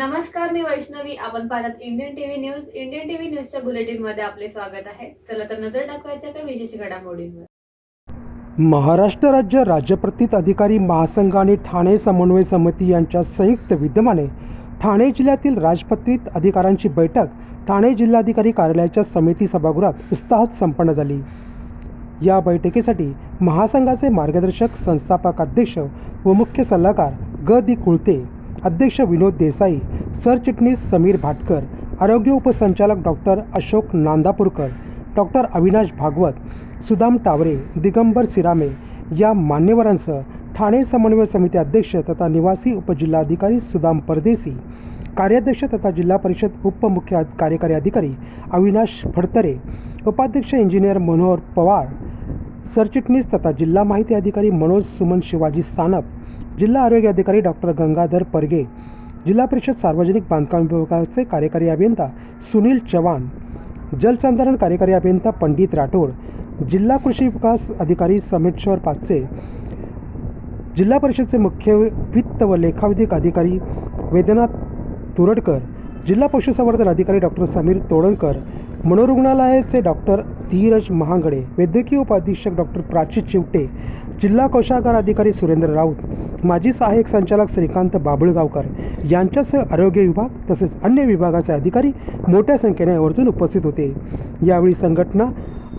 नमस्कार मी वैष्णवी. आपण पाहतात Indian TV news Indian TV न्यूजच्या बुलेटिनमध्ये आपले स्वागत आहे. चला तर नजर टाकवायच्या काही विशेष घडामोडींवर. महाराष्ट्र राज्य राज्यप्रतीत अधिकारी महासंघ आणि ठाणे समन्वय समिती यांच्या संयुक्त विद्यमाने ठाणे जिल्ह्यातील राजपत्रित अधिकाऱ्यांची बैठक ठाणे जिल्हाधिकारी कार्यालयाच्या समिती सभागृहात उत्साहात संपन्न झाली. या बैठकीसाठी महासंघाचे मार्गदर्शक संस्थापक अध्यक्ष व मुख्य सल्लागार ग. दी. कुळते अध्यक्ष विनोद देसाई सरचिटणीस समीर भाटकर आरोग्य उपसंचालक डॉक्टर अशोक नांदापूरकर डॉक्टर अविनाश भागवत सुदाम टावरे दिगंबर सिरामे या मान्यवरांसह ठाणे समन्वय समिती अध्यक्ष तथा निवासी उपजिल्हाधिकारी सुदाम परदेसी कार्याध्यक्ष तथा जिल्हा परिषद उपमुख्य कार्यकारी अधिकारी अविनाश फडतरे उपाध्यक्ष इंजिनियर मनोहर पवार सरचिटणीस तथा जिल्हा माहिती अधिकारी मनोज सुमन शिवाजी सानप जिल्हा आरोग्य अधिकारी डॉक्टर गंगाधर परगे जिल्हा परिषद सार्वजनिक बांधकाम विभागाचे कार्यकारी अभियंता सुनील चव्हाण जलसंधारण कार्यकारी अभियंता पंडित राठोड जिल्हा कृषी विकास अधिकारी समेश्वर पाचसे जिल्हा परिषदचे मुख्य वित्त व लेखाविधिक अधिकारी वेदनाथ तुरडकर जिल्हा पशुसंवर्धन अधिकारी डॉक्टर समीर तोडणकर मनोरुग्णालयाचे डॉक्टर धीरज महागडे वैद्यकीय उपाधीक्षक डॉक्टर प्राची चिवटे जिल्हा कोषागार अधिकारी सुरेंद्र राऊत माजी सहाय्यक संचालक श्रीकांत बाबुळगावकर यांच्यासह आरोग्य विभाग तसेच अन्य विभागाचे अधिकारी मोठ्या संख्येने आवर्जून उपस्थित होते. यावेळी संघटना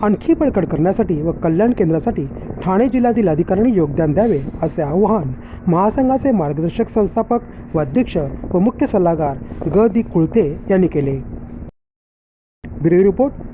आणखी बळकट करण्यासाठी व कल्याण केंद्रासाठी ठाणे जिल्ह्यातील अधिकाऱ्यांनी योगदान द्यावे असे आवाहन महासंघाचे मार्गदर्शक संस्थापक व अध्यक्ष व मुख्य सल्लागार ग. दी. कुळते यांनी केले. Bureau report